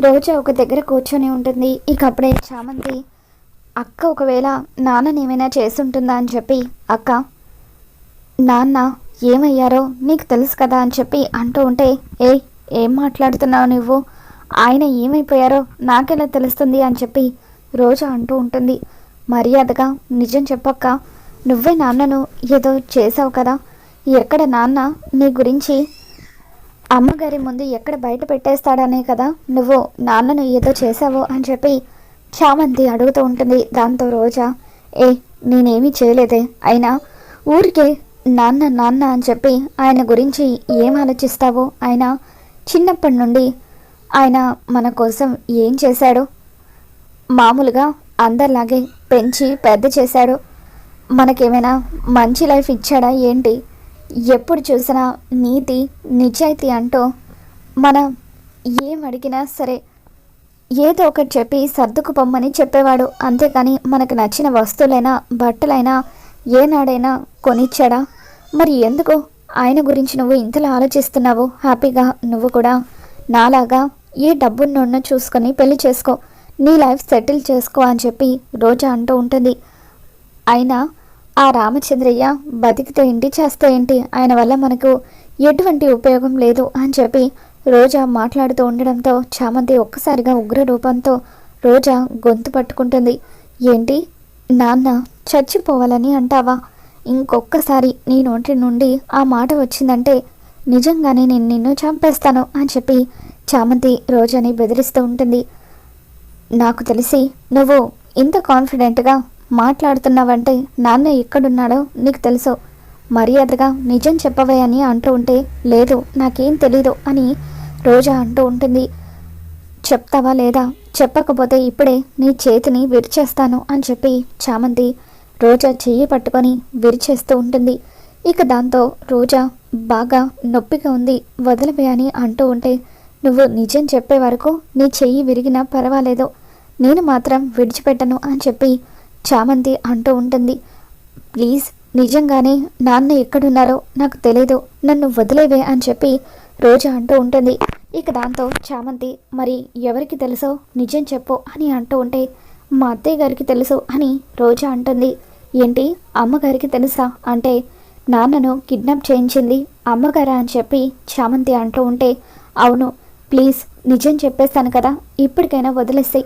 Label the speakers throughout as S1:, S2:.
S1: రోజా ఒక దగ్గర కూర్చొని ఉంటుంది. ఇక అప్పుడే చామంతి అక్క ఒకవేళ నాన్నని ఏమైనా చేస్తుంటుందా? అని చెప్పి అక్క నాన్న ఏమయ్యారో నీకు తెలుసు కదా? అని చెప్పి అంటూ ఉంటే ఏ ఏం మాట్లాడుతున్నావు నువ్వు? ఆయన ఏమైపోయారో నాకెలా తెలుస్తుంది? అని చెప్పి రోజా అంటూ ఉంటుంది. మర్యాదగా నిజం చెప్పక్క. నువ్వే నాన్నను ఏదో చేసావు కదా. ఎక్కడ నాన్న నీ గురించి అమ్మగారి ముందు ఎక్కడ బయట పెట్టేస్తాడనే కదా? నువ్వు నాన్నను ఏదో చేసావు అని చెప్పి చామంతి అడుగుతూ ఉంటుంది దాంతో రోజా. ఏ నేనేమీ చేయలేదే. అయినా ఊరికే నాన్న నాన్న అని చెప్పి ఆయన గురించి ఏం ఆలోచిస్తావో? ఆయన చిన్నప్పటి నుండి ఆయన మన కోసం ఏం చేశాడు? మామూలుగా అందరిలాగే పెంచి పెద్ద చేశాడు. మనకేమైనా మంచి లైఫ్ ఇచ్చాడా ఏంటి? ఎప్పుడు చూసినా నీతి నిజాయితీ అంటూ మనం ఏం అడిగినా సరే ఏదో ఒకటి చెప్పి సర్దుకు పొమ్మని చెప్పేవాడు. అంతేకాని మనకు నచ్చిన వస్తువులైనా బట్టలైనా ఏనాడైనా కొనిచ్చాడా? మరి ఎందుకు ఆయన గురించి నువ్వు ఇంతలా ఆలోచిస్తున్నావు? హ్యాపీగా నువ్వు కూడా నాలాగా ఏ డబ్బున్నో చూసుకొని పెళ్ళి చేసుకో. నీ లైఫ్ సెటిల్ చేసుకో అని చెప్పి రోజా అంటూ ఉంటుంది. అయినా ఆ రామచంద్రయ్య బతికితే ఏంటి చేస్తే ఏంటి? ఆయన వల్ల మనకు ఎటువంటి ఉపయోగం లేదు అని చెప్పి రోజా మాట్లాడుతూ ఉండడంతో చామంతి ఒక్కసారిగా ఉగ్ర రూపంతో రోజా గొంతు పట్టుకుంటుంది. ఏంటి? నాన్న చచ్చిపోవాలని అంటావా? ఇంకొక్కసారి నీ నోటి నుండి ఆ మాట వచ్చిందంటే నిజంగానే నేను నిన్ను చంపేస్తాను అని చెప్పి చామంతి రోజాని బెదిరిస్తూ ఉంటుంది. నాకు తెలిసి నువ్వు ఇంత కాన్ఫిడెంట్గా మాట్లాడుతున్నావంటే నాన్న ఎక్కడున్నాడో నీకు తెలుసు. మర్యాదగా నిజం చెప్పవే అని అంటూ ఉంటే లేదు నాకేం తెలీదు అని రోజా అంటూ ఉంటుంది. చెప్తావా లేదా? చెప్పకపోతే ఇప్పుడే నీ చేతిని విరిచేస్తాను అని చెప్పి చామంతి రోజా చెయ్యి పట్టుకొని విరిచేస్తూ ఉంటుంది. ఇక దాంతో రోజా బాగా నొప్పిగా ఉంది వదిలివే అని అంటూ ఉంటే నువ్వు నిజం చెప్పే వరకు నీ చెయ్యి విరిగినా పర్వాలేదు. నేను మాత్రం విడిచిపెట్టను అని చెప్పి చామంతి అంటూ ఉంటుంది. ప్లీజ్ నిజంగానే నాన్న ఎక్కడున్నారో నాకు తెలీదు. నన్ను వదిలేవే అని చెప్పి రోజా అంటూ ఉంటుంది. ఇక దాంతో చామంతి మరి ఎవరికి తెలుసో? నిజం చెప్పు అని అంటూ ఉంటే మా అత్తయ్య గారికి తెలుసు అని రోజా అంటుంది. ఏంటి? అమ్మగారికి తెలుసా? అంటే నాన్నను కిడ్నాప్ చేయించింది అమ్మగారా అని చెప్పి చామంతి అంటూ ఉంటే అవును ప్లీజ్ నిజం చెప్పేస్తాను కదా ఇప్పటికైనా వదిలేస్తాయి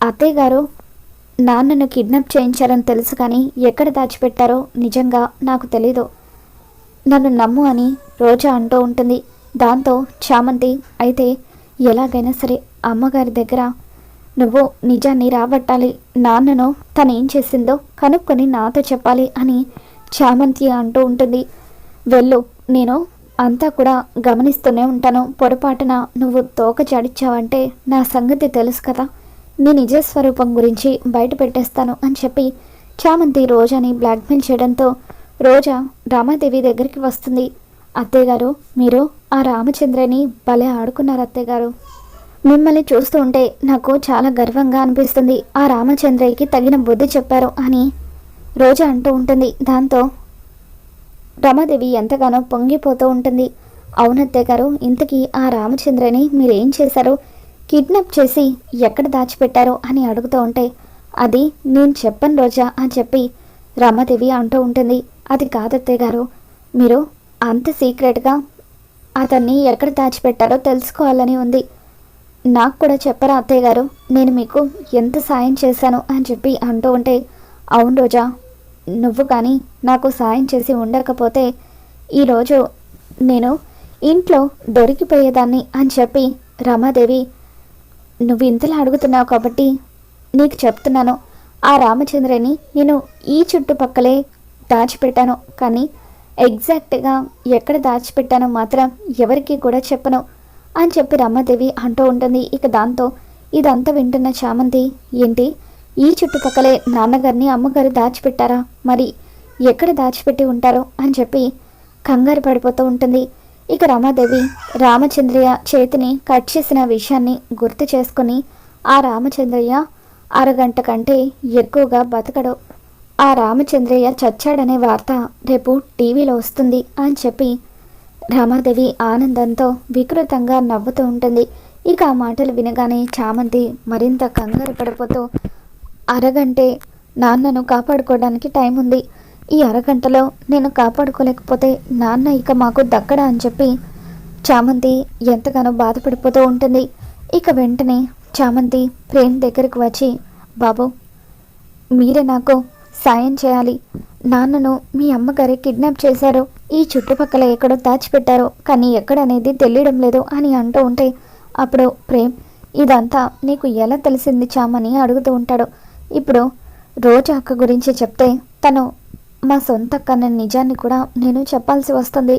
S1: అత్తయ్య గారు నాన్నను కిడ్నాప్ చేయించారని తెలుసు కానీ ఎక్కడ దాచిపెట్టారో నిజంగా నాకు తెలీదు. నన్ను నమ్ము అని రోజా అంటూ ఉంటుంది. దాంతో చామంతి అయితే ఎలాగైనా సరే అమ్మగారి దగ్గర నువ్వు నిజాన్ని రాబట్టాలి. నాన్నను తను ఏం చేసిందో కనుక్కొని నాతో చెప్పాలి అని చామంతి అంటూ ఉంటుంది. వెళ్ళు నేను అంతా కూడా గమనిస్తూనే ఉంటాను. పొరపాటున నువ్వు తోక చాడిచ్చావంటే నా సంగతి తెలుసు కదా. నీ నిజ స్వరూపం గురించి బయట పెట్టేస్తాను అని చెప్పి చామంతి రోజాని బ్లాక్మెయిల్ చేయడంతో రోజా రామాదేవి దగ్గరికి వస్తుంది. అత్తేగారు మీరు ఆ రామచంద్రని భలే ఆడుకున్నారు అత్తయ్యగారు. మిమ్మల్ని చూస్తూ ఉంటే నాకు చాలా గర్వంగా అనిపిస్తుంది. ఆ రామచంద్రయ్యకి తగిన బుద్ధి చెప్పారు అని రోజా అంటూ ఉంటుంది. దాంతో రమాదేవి ఎంతగానో పొంగిపోతూ ఉంటుంది. అవునత్తయ్య గారు ఇంతకీ ఆ రామచంద్రని మీరేం చేశారు? కిడ్నాప్ చేసి ఎక్కడ దాచిపెట్టారో అని అడుగుతూ ఉంటే అది నేను చెప్పను రోజా అని చెప్పి రమాదేవి అంటూ ఉంటుంది. అది కాదత్తయ్య గారు మీరు అంత సీక్రెట్గా అతన్ని ఎక్కడ దాచిపెట్టారో తెలుసుకోవాలని ఉంది. నాకు కూడా చెప్పరా అత్తయ్య గారు నేను మీకు ఎంత సాయం చేశాను అని చెప్పి అంటూ ఉంటే అవును రోజా నువ్వు కానీ నాకు సాయం చేసి ఉండకపోతే ఈరోజు నేను ఇంట్లో దొరికిపోయేదాన్ని అని చెప్పి రమాదేవి నువ్వు ఇంతలా అడుగుతున్నావు కాబట్టి నీకు చెప్తున్నాను. ఆ రామచంద్రని నేను ఈ చుట్టుపక్కలే దాచిపెట్టాను. కానీ ఎగ్జాక్ట్గా ఎక్కడ దాచిపెట్టానో మాత్రం ఎవరికి కూడా చెప్పను అని చెప్పి రమ్మదేవి అంటూ ఉంటుంది. ఇక దాంతో ఇదంతా వింటున్న చామంతి ఏంటి? ఈ చుట్టుపక్కలే నాన్నగారిని అమ్మగారు దాచిపెట్టారా? మరి ఎక్కడ దాచిపెట్టి ఉంటారో అని చెప్పి కంగారు పడిపోతూ ఉంటుంది. ఇక రమాదేవి రామచంద్రయ్య చేతిని కట్ చేసిన విషయాన్ని గుర్తు చేసుకుని ఆ రామచంద్రయ్య అరగంట కంటే ఎక్కువగా బతకడు. ఆ రామచంద్రయ్య చచ్చాడనే వార్త రేపు టీవీలో వస్తుంది అని చెప్పి రామాదేవి ఆనందంతో వికృతంగా నవ్వుతూ ఉంటుంది. ఇక ఆ మాటలు వినగానే చామంతి మరింత కంగారు పడిపోతూ అరగంటే నాన్నను కాపాడుకోవడానికి టైం ఉంది. ఈ అరగంటలో నేను కాపాడుకోలేకపోతే నాన్న ఇక మాకు దక్కడా అని చెప్పి చామంతి ఎంతగానో బాధపడిపోతూ ఉంటుంది. ఇక వెంటనే చామంతి ప్రేమ్ దగ్గరికి వచ్చి బాబు మీరే నాకు సాయం చేయాలి. నాన్నను మీ అమ్మగారి కిడ్నాప్ చేశారు. ఈ చుట్టుపక్కల ఎక్కడో దాచిపెట్టారో. కానీ ఎక్కడనేది తెలియడం లేదు అని అంటూ ఉంటే అప్పుడు ప్రేమ్ ఇదంతా నీకు ఎలా తెలిసింది చామని అడుగుతూ ఉంటాడు. ఇప్పుడు రోజా అక్క గురించి చెప్తే తను మా సొంత అక్కన్న నిజాన్ని కూడా నేను చెప్పాల్సి వస్తుంది.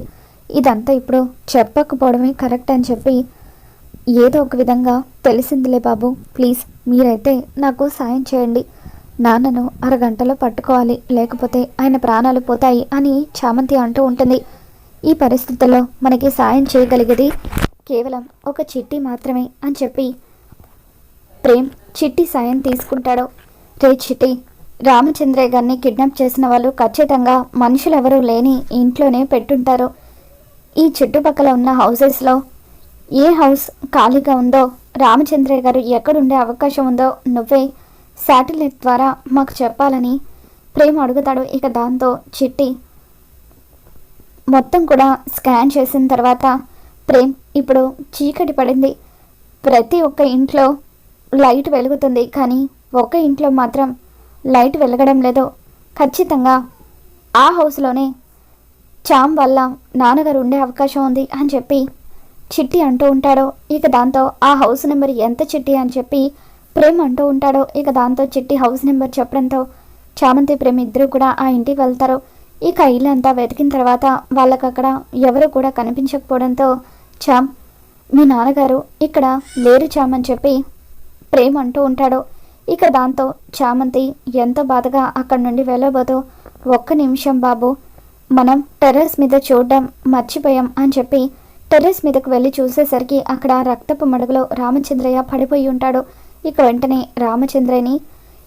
S1: ఇదంతా ఇప్పుడు చెప్పకపోవడమే కరెక్ట్ అని చెప్పి ఏదో ఒక విధంగా తెలిసిందిలే బాబు. ప్లీజ్ మీరైతే నాకు సాయం చేయండి. నాన్నను అరగంటలో పట్టుకోవాలి. లేకపోతే ఆయన ప్రాణాలు పోతాయి అని చామంతి అంటూ ఉంటుంది. ఈ పరిస్థితుల్లో మనకి సాయం చేయగలిగేది కేవలం ఒక చిట్టి మాత్రమే అని చెప్పి ప్రేమ్ చిట్టి సాయం తీసుకుంటాడు. రే చిట్టి రామచంద్రయ్య గారిని కిడ్నాప్ చేసిన వాళ్ళు ఖచ్చితంగా మనుషులెవరూ లేని ఇంట్లోనే పెట్టుంటారు. ఈ చుట్టుపక్కల ఉన్న హౌసెస్లో ఏ హౌస్ ఖాళీగా ఉందో రామచంద్రయ్య గారు ఎక్కడుండే అవకాశం ఉందో నువ్వే శాటిలైట్ ద్వారా మాకు చెప్పాలని ప్రేమ అడుగుతాడు. ఇక దాంతో చిట్టి మొత్తం కూడా స్కాన్ చేసిన తర్వాత ప్రేమ్ ఇప్పుడు చీకటి పడింది. ప్రతి ఒక్క ఇంట్లో లైట్ వెలుగుతుంది. కానీ ఒక్క ఇంట్లో మాత్రం లైట్ వెలగడం లేదు. ఖచ్చితంగా ఆ హౌస్లోనే చామ్ వల్ల నాన్నగారు ఉండే అవకాశం ఉంది అని చెప్పి చిట్టి అంటూ ఉంటాడో. ఇక దాంతో ఆ హౌస్ నెంబర్ ఎంత చిట్టి అని చెప్పి ప్రేమ్ అంటూ ఉంటాడో. ఇక దాంతో చిట్టి హౌస్ నెంబర్ చెప్పడంతో చామంతి ప్రేమ్ ఇద్దరు కూడా ఆ ఇంటికి వెళ్తారు. ఇక ఇల్లు అంతా వెతికిన తర్వాత వాళ్ళకి అక్కడ ఎవరు కూడా కనిపించకపోవడంతో చామ్ మీ నాన్నగారు ఇక్కడ లేరు చామ్ అని చెప్పి ప్రేమ్ అంటూ ఉంటాడు. ఇక దాంతో చామంతి ఎంతో బాధగా అక్కడి నుండి వెళ్ళబోదో ఒక్క నిమిషం బాబు. మనం టెర్రస్ మీద చూడడం మర్చిపోయాం అని చెప్పి టెర్రస్ మీదకు వెళ్ళి చూసేసరికి అక్కడ రక్తపు మడుగులో రామచంద్రయ్య పడిపోయి ఉంటాడు. ఇక వెంటనే రామచంద్రయ్యని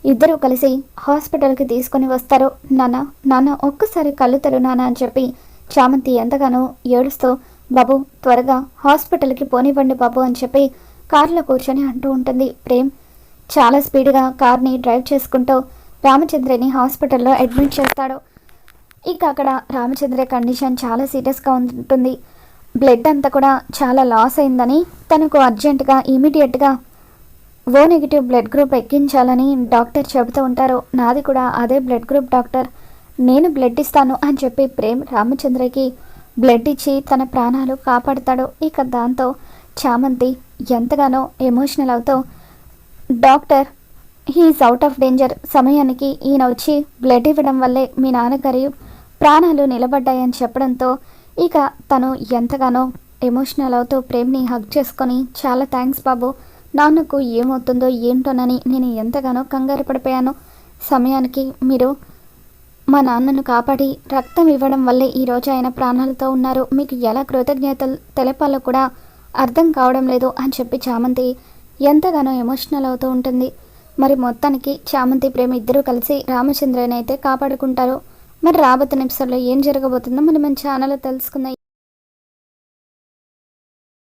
S1: ఇద్దరూ కలిసి హాస్పిటల్కి తీసుకొని వస్తారు. నాన్న నాన్న ఒక్కసారి కళ్ళు తెరు నాన్న అని చెప్పి చామంతి ఎంతగానో ఏడుస్తూ బాబు త్వరగా హాస్పిటల్కి పోనివ్వండి బాబు అని చెప్పి కారులో కూర్చొని అంటూ ఉంటుంది. ప్రేమ్ చాలా స్పీడ్గా కార్ని డ్రైవ్ చేసుకుంటూ రామచంద్రని హాస్పిటల్లో అడ్మిట్ చేస్తాడు. ఇక అక్కడ రామచంద్ర కండిషన్ చాలా సీరియస్గా ఉంటుంది. బ్లడ్ అంతా కూడా చాలా లాస్ అయిందని తనకు అర్జెంటుగా ఇమీడియట్గా ఓ నెగిటివ్ బ్లడ్ గ్రూప్ ఎక్కించాలని డాక్టర్ చెబుతూ ఉంటారు. నాది కూడా అదే బ్లడ్ గ్రూప్ డాక్టర్. నేను బ్లడ్ ఇస్తాను అని చెప్పి ప్రేమ్ రామచంద్రకి బ్లడ్ ఇచ్చి తన ప్రాణాలు కాపాడుతాడు. ఇక దాంతో చామంతి ఎంతగానో ఎమోషనల్ అవుతూ doctor he's out of danger. సమయానికి ఈయన వచ్చి బ్లడ్ ఇవ్వడం వల్లే మీ నాన్నగారి ప్రాణాలు నిలబడ్డాయని చెప్పడంతో ఇక తను ఎంతగానో ఎమోషనల్ అవుతూ ప్రేమ్ని హగ్ చేసుకొని చాలా థ్యాంక్స్ బాబు నాన్నకు ఏమవుతుందో ఏంటోనని నేను ఎంతగానో కంగారు పడిపోయాను. సమయానికి మీరు మా నాన్నను కాపాడి రక్తం ఇవ్వడం వల్లే ఈరోజు ఆయన ప్రాణాలతో ఉన్నారు. మీకు ఎలా కృతజ్ఞతలు తెలపాలో కూడా అర్థం కావడం లేదు అని చెప్పి చామంతి ఎంతగానో ఎమోషనల్ అవుతూ ఉంటుంది. మరి మొత్తానికి చామంతి ప్రేమ ఇద్దరూ కలిసి రామచంద్రని అయితే కాపాడుకుంటారు. మరి రాబోతున్న ఎపిసోడ్లో ఏం జరగబోతుందో మరి మన ఛానల్లో తెలుసుకుందాం.